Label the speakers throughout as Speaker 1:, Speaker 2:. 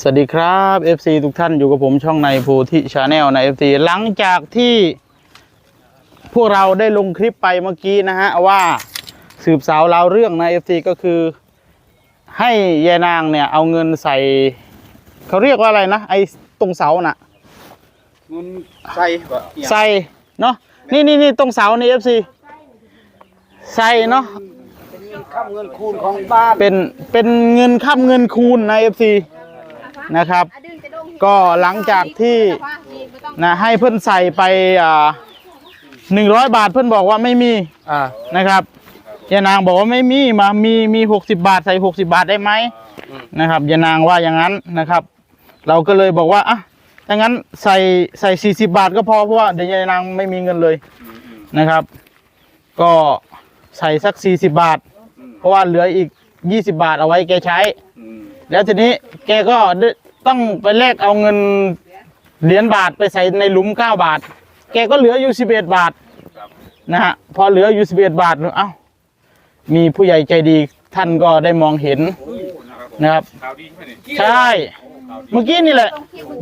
Speaker 1: สวัสดีครับ FC ทุกท่านอยู่กับผมช่องในโพธิชาแนลใน FC หลังจากที่ พวกเราได้ลงคลิปไปเมื่อกี้นะฮะ ว่าสืบสาวราวเรื่องนะ FC ก็คือ ให้ยายนางเนี่ย เอาเงินใส่ เขาเรียกว่าอะไรนะ ไอ้ตรงเสาน่ะ
Speaker 2: เงินใส่บ่เนี่ย
Speaker 1: ใส่เนาะนี่นี่นี่ตรงเสาใน FC ใส่เนาะ
Speaker 2: เป็นเงินค้ำเงินคูณของบ้าน
Speaker 1: เป็นเป็นเงินค่ำเงินคูณใน FC นะครับ ก็หลังจากที่นะให้เพื่อนใส่ไปอ่าหนึ่งร้อยบาทเพื่อนบอกว่าไม่มี
Speaker 2: อ่า
Speaker 1: นะครับยานางบอกว่าไม่มีมามีมีหกสิบาทใส่หกสิบาทได้ไหมนะครับยานางว่าอย่างนั้นนะครับ เราก็เลยบอกว่าอะถ้างั้นใส่ใส่สี่สิบาทก็พอเพราะว่าเดี๋ยวยานางไม่มีเงินเลยนะครับ ก็ใส่สักสี่สิบาท เพราะว่าเหลืออีกยี่สิบาทเอาไว้แกใช้
Speaker 2: อืม
Speaker 1: แล้วทีนี้แกก็ต้องไปแลกเอาเงินเหรียญบาทไปใส่ในหลุมเก้าบาท แกก็เหลืออยู่สิบเอ็ดบาทนะฮะพอเหลืออยู่สิบเอ็ดบาทเอ้ามีผู้ใหญ่ใจดีท่านก็ได้มองเห็นนะครับ
Speaker 2: ใช่ เมื่
Speaker 1: อกี้นี่แหละ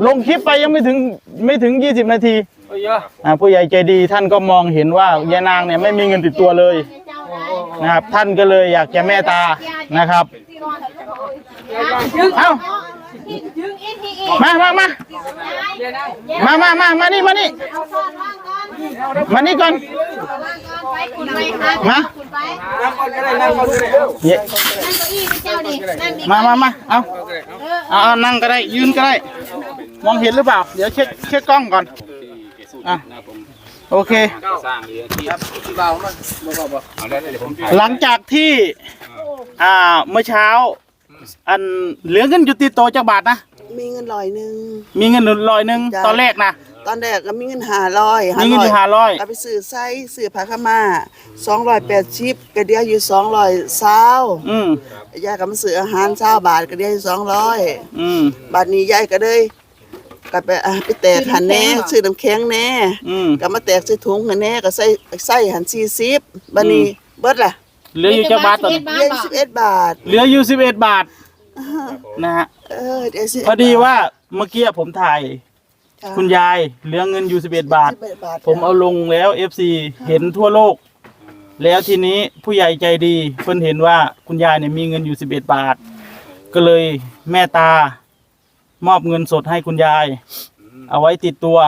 Speaker 1: ลงคลิปไปยังไม่ถึงไม่ถึงยี่สิบนาที
Speaker 2: เอ้ยเยอะ
Speaker 1: ผู้ใหญ่ใจดีท่านก็มองเห็นว่ายายนางเนี่ยไม่มีเงินติดตัวเลยนะครับ ท่านก็เลยอยากจะเมตตานะครับ เอ้ามามามามามามามานี่มานี่มานี่ก่อนมามามามาเอาเอาเอานั่งก็ได้ยืนก็ได้ มองเห็นหรือเปล่า เดี๋ยวเช็คเช็คกล้องก่อนอะโอเค
Speaker 2: สร้างเรือที่ครับที่เบามันบ่บ่บ่เอาได้เดี๋ยวผม
Speaker 1: หลังจากที่ อ่า เมื่อเช้า อันเหลือเงินอยู่ติดโตวจากบาทนะ
Speaker 3: มีเงินร้อยหนึ่ง
Speaker 1: มีเงินลอยหนึ่ง
Speaker 3: จ้ะ
Speaker 1: ตอนแรกนะ
Speaker 3: ตอนแรกก็มีเงินห้าร้อย
Speaker 1: มีเงินอยู่ห้าร้อย
Speaker 3: เอาไปซื้อไส้ซื้อผ้าขาวมาสองร้อยแปดชิปก็เดียวอยู่สองร้อยเศร้า
Speaker 1: อืม
Speaker 3: ยายก็มาซื้ออาหารเช้าบาทก็เดียวอยู่สองร้อย
Speaker 1: อืม
Speaker 3: บาทนี้ยายก็เลยก็ไปอะไปแตกหันแหน่ซื้อน้ำแข็งแหน่
Speaker 1: อืม
Speaker 3: ก็มาแตกใส่ถุงหันแหน่ก็ใส่ใส่หันสี่สิบบาทนี้เบิดล่ะ
Speaker 1: เหลืออยู่จากบาทตอนนี้
Speaker 3: เรียนสิบเอ็ดบาท
Speaker 1: เหลืออยู่สิบเอ็ดบาท นะฮะ
Speaker 3: เออเดี๋ยวสิ
Speaker 1: พอดีว่าเมื่อกี้ผมถ่าย
Speaker 3: จ้ะ
Speaker 1: คุณยายเหลือเงินอยู่สิบเอ็ดบาท
Speaker 3: 11บาท
Speaker 1: ผมเอาลงแล้ว FC เห็นทั่วโลก แล้วทีนี้ผู้ใหญ่ใจดี เพิ่นเห็นว่าคุณยายเนี่ยมีเงินอยู่สิบเอ็ดบาท ก็เลยแม่ตามอบเงินสดให้คุณยาย เอาไว้ติดตัว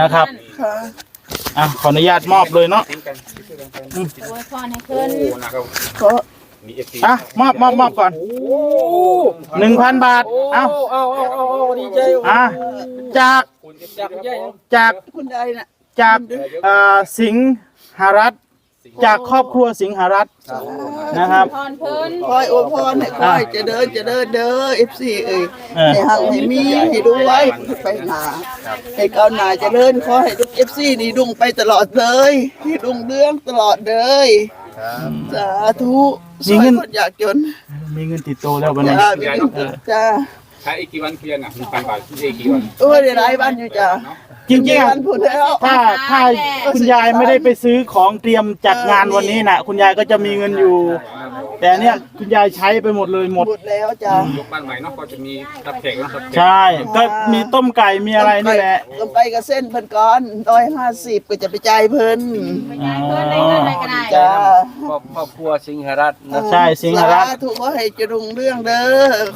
Speaker 1: นะครับ
Speaker 3: ค่ะ
Speaker 1: อะขออนุญาตมอบเลยเนาะ
Speaker 2: โอ้นะครับ
Speaker 3: ขอ
Speaker 2: มีเอฟซี
Speaker 1: อะมอบมอบมอบก่อนหนึ่งพันบาทเอ้า
Speaker 2: เอาเอาเอาเอาดีใจ
Speaker 1: อะจาก
Speaker 2: จากใหญ่
Speaker 1: จาก
Speaker 3: คุณยายน่ะ
Speaker 1: จากเอ่อสิงหรัฐจากครอบครัวสิงหรัฐนะครับ
Speaker 3: คอยอวยพรให้คอยจะเดินจะเดินเด้อเอฟซีเอ้ย
Speaker 1: เออ
Speaker 3: ให้หังให้มีให้ด้วยไปหนาให้ก้าวหน้าเจะเดินขอให้ทุกเอฟซีนี่ดุงไปตลอดเลยให้ดุงเรื่องตลอดเลยสาธุ สวยคนอยากจน
Speaker 1: มีเงินติดตัวแล้ววันนี้
Speaker 3: จ้ามีเงินจ้า
Speaker 2: ใช้อีกกี่วันเคลียร์น่ะมีพันบาทอีกกี่วัน
Speaker 3: โอ้ยได้หลายบ้านอยู่จ้า
Speaker 1: จริงๆ
Speaker 3: วั
Speaker 1: อะ
Speaker 3: นพูดแล้ว
Speaker 1: ถ้าถ้าคุณยายไม่ได้ไปซื้อของเตรียมจัดงานวันนี้นะคุณยายก็จะมีเงินอยู่ แต่เนี่ยคุณยายใช้ไปหมดเลยหมด
Speaker 3: หมดแล้วจ้าย
Speaker 2: กบ้านใหม่เนาะก็จะมีรับแขกเนาะรับแขก
Speaker 1: ใช่ ก็มีต้มไก่มีอะไรนี่แหละ
Speaker 3: ลงไปกับเส้นเพิ่นก้อนร้อยห้าสิบก็จะไปจ่ายเพิ่น
Speaker 1: อ๋อ
Speaker 3: จ้า
Speaker 4: ครอบครอบครัวสิงหรัตน์นะ
Speaker 1: ใช่สิงหรัฐ
Speaker 3: สาธุขอให้จะรุ่งเรื่องเด้อ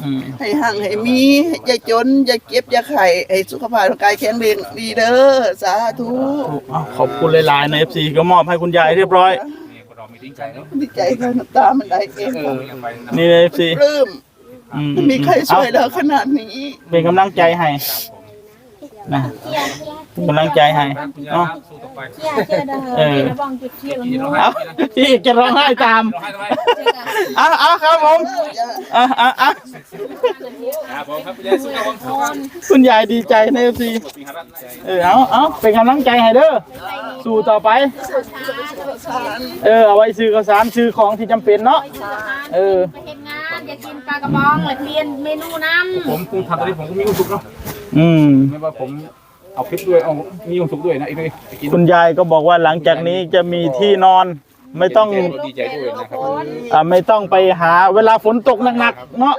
Speaker 3: อ
Speaker 1: ม
Speaker 3: ให้ห่างให้มีอย่าจนอย่าเก็บอย่าไข่ให้สุขภาพร่างกายแข็งแรงดีเด้อสาธุ
Speaker 1: อ้าวขอบคุณหลายๆใน FC ก็มอบให้คุณยายเรียบร้อย
Speaker 2: นี่ก็ เรามีทิ้งใจเนาะ
Speaker 3: ดีใจค่ะน้ำตามันไหลเอง
Speaker 2: เออยังไปนะ
Speaker 1: นี่ใน FC
Speaker 3: ปลื้ม
Speaker 1: อืม
Speaker 3: มีใครช่วยเราขนาดนี้
Speaker 1: เป็นกำลังใจให้นะเป็นกำลังใจให้
Speaker 2: คุณยาย
Speaker 1: เนาะ
Speaker 2: ครับสู้ต่อไป
Speaker 1: เออเอาพี่จะร้องไห้ตาม
Speaker 2: ให้ทำไม
Speaker 1: เอาเอาครับผมเอาเอาเอา
Speaker 2: ครับผมครับคุณยายสู้ครับผมสู้ครับ
Speaker 1: คุณยายดีใจใน FC
Speaker 2: สิงหรัตน์ใจ
Speaker 1: เออเอาเอาเป็นกำลังใจให้เด้อ สู้ต่อไป เออเอาไว้ซื้อข้าวสารซื้อของที่จำเป็นเนาะ เออ
Speaker 5: ไปเฮ็ดงานอยากกินปลากระป๋องเลยเปลี่ยนเมนูน้ำ
Speaker 2: ผมคงทำตอนนี้ผมก็มีความสุขเนาะ
Speaker 1: อืม
Speaker 2: ไม่ว่าผมเอาคลิปด้วยเอามีความสุขด้วยนะไอ้ด้วยไปกิน
Speaker 1: คุณยายก็บอกว่าหลังจากนี้จะมีที่นอน ไม่ต้อง
Speaker 2: ดีใจด้วยนะครับ
Speaker 1: อ่าไม่ต้องไปหาเวลาฝนตกหนักๆเนาะ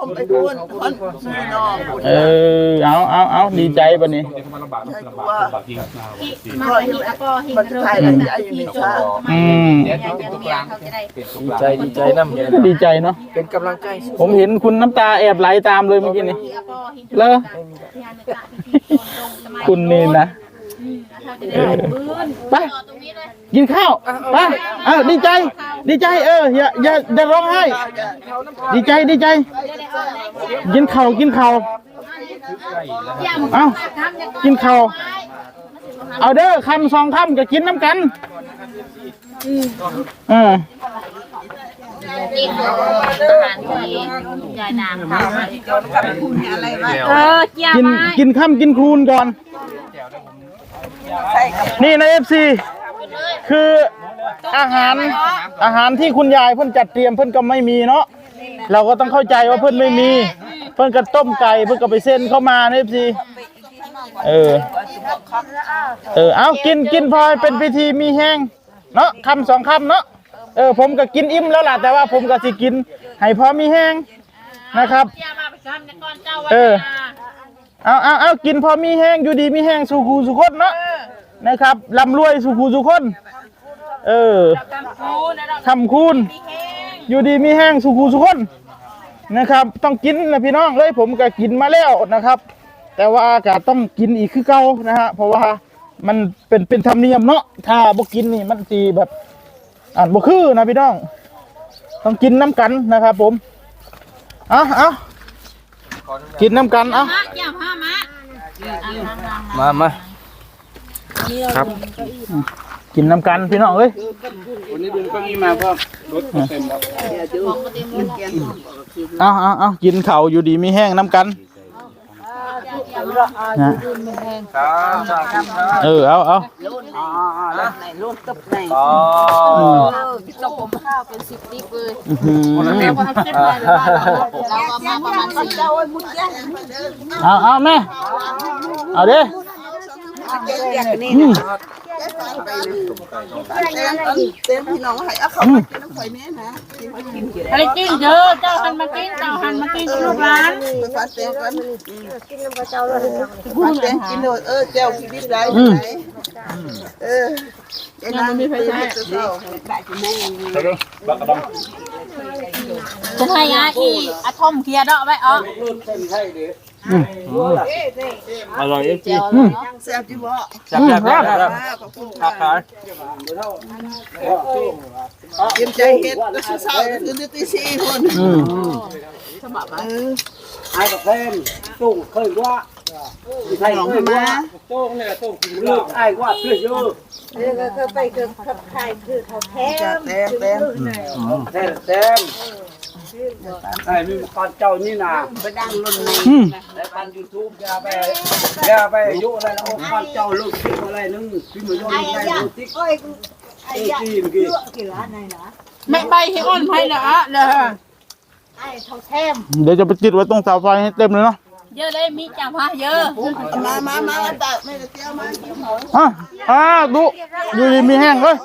Speaker 3: ผมไปดูนคนพี่น้อง
Speaker 1: เออเอาเอาเอาดีใจบัดนี้
Speaker 2: มันลำบากลำบากลำบากจริง
Speaker 5: มาหินก็หิน
Speaker 3: มัน
Speaker 5: เริ่ม
Speaker 3: ถ่ายแล้วใจอยู่ในชา
Speaker 1: อืม
Speaker 5: อย่าอย่าเนี่ยเขาจะได้
Speaker 4: ดีใจดีใจน้ำ
Speaker 1: ดีใจเนาะ
Speaker 4: เป็นกำลังใจ
Speaker 1: ผมเห็นคุณน้ำตาแอบไหลตามเลยเมื่อกี้นี่
Speaker 5: ก็หิน
Speaker 1: เลอคุณนี่นะ
Speaker 5: เออบื้น
Speaker 1: ไป
Speaker 5: ตรงนี้เลย
Speaker 1: กินข้าวไป เออดีใจ ดีใจ เอออย่าอย่าอย่าร้องไห้ ดีใจดีใจ กินข้าวกินข้าวเอ้ากินข้าวเอาเด้อคำสองคำก็กินน้ำกันเออ
Speaker 5: กินอาหารที่ยายนางทำเออเจียว
Speaker 1: กิน
Speaker 5: ไม้
Speaker 1: กินข้ามกินคูณก่อน นี่นะเอฟซีคือ อาหาร อาหารที่คุณยายเพิ่นจัดเตรียมเพิ่นก็ไม่มีเนาะเราก็ต้องเข้าใจว่าเพิ่นไม่มี เพิ่นก็ต้มไก่เพิ่นก็ไปเส้นเข้ามานะเอฟซีเออ เออเอากินกินพอให้เป็นพิธีมีแห้งเนาะคำสองคำเนาะเออผมก็กินอิ่มแล้วล่ะแต่ว่าผมก็สิกินให้พอมีแห้งนะครับ
Speaker 5: เจียวมาไปซ้ำในก้อนเจ้า
Speaker 1: เออเอาเอาเอากินพอมีแห้งอยู่ดีมีแห้งสู่คูสุคนเนาะนะครับลำรวยสู่คูสุคน เออทำคูณอยู่ดีมีแห้งสู่คูสุคนนะครับ ต้องกินนะพี่น้องเลยผมก็กินมาแล้วนะครับ แต่ว่าก็ต้องกินอีกคือเก่านะฮะเพราะว่ามันเป็นเป็นธรรมเนียมเนาะถ้าบ่กินนี่มันสีแบบอ่านบ่คือนะพี่น้อง ต้องกินน้ำกันนะครับ ผมเอาเอากินน้ำกันเอา
Speaker 5: มะอย่าพามา
Speaker 4: มามา
Speaker 1: กินน้ำกันพี่น้องเอ้ย
Speaker 2: วันนี้ดึงเก้าอี้มาก็รถเต็มแล้ว
Speaker 1: เอาเอาเอากินเข่าวอยู่ดีมีแห้งน้ำกันนะ
Speaker 4: ครับสาธุครับ
Speaker 1: เออเอาเอา
Speaker 3: ในรูปตับใน
Speaker 4: อ๋อ
Speaker 5: เราผมข้าวเป็นสิบติ๊กเลย
Speaker 1: อื้อหือ
Speaker 5: เราก็มาประมาณสี่
Speaker 1: เอาเอาแม่เอาเด้อืม
Speaker 3: เต็มพี่น้องให้เอาเขามากินน้ำข่อยแน่นะกินไปกินกี่
Speaker 5: ไปกินเยอะเจ้าหันมากินเจ้าหันมากินลูกหลาน
Speaker 3: ไปฟาเต็มกันกินน้ำกระเจ้าเลยฟาเต็มกินเลยเออเจ้าชีวิตไรไหนเออเจ้าน้ำมีไฟใช้เจ้า
Speaker 5: จะให้ยาอีอะทอมเคลียร์ดอกไว้อ๋อ
Speaker 4: อร่อยจริง
Speaker 3: แซ่บจีบ่
Speaker 4: จับจับจับจับ
Speaker 3: ขอบคุณ
Speaker 4: ค่ะบครับ
Speaker 3: เตรียมใจเฮ็ดแล้วเช้าๆตื่นตีสี่คน
Speaker 1: อืม
Speaker 3: เออ
Speaker 6: ไอ้กับเพนตุ้งเคยว่าใช่เคยว่าตุ้งเนี่ยตุ้งลูกไอ้ว่าเคยเยอะ
Speaker 3: จะแต้มแต้ม
Speaker 6: แท้แท้ ไอ้มีตอนเจ้านี่นะไปดังรุ่นใน
Speaker 1: อืม
Speaker 6: ในการยูทูบอย่าไปอย่าไปยุอะไรแล้วตอนเจ้าลูกคิดอะไรนึงพี่มือยนในดูติ๊กไอ้จีนกี่
Speaker 5: ไม่ใบให้อ้อนไผ่ละอะเลย
Speaker 1: เดี๋ยวจะไปติดไว้ตรงเสาไฟให้เต็มเลยเนาะ
Speaker 5: เยอะเลยมีจ่าพาเยอะ
Speaker 3: มามามาตาไม่ได้เตี้ยมา
Speaker 1: อะอ่าดูอยู่ดีมีแห้งเลย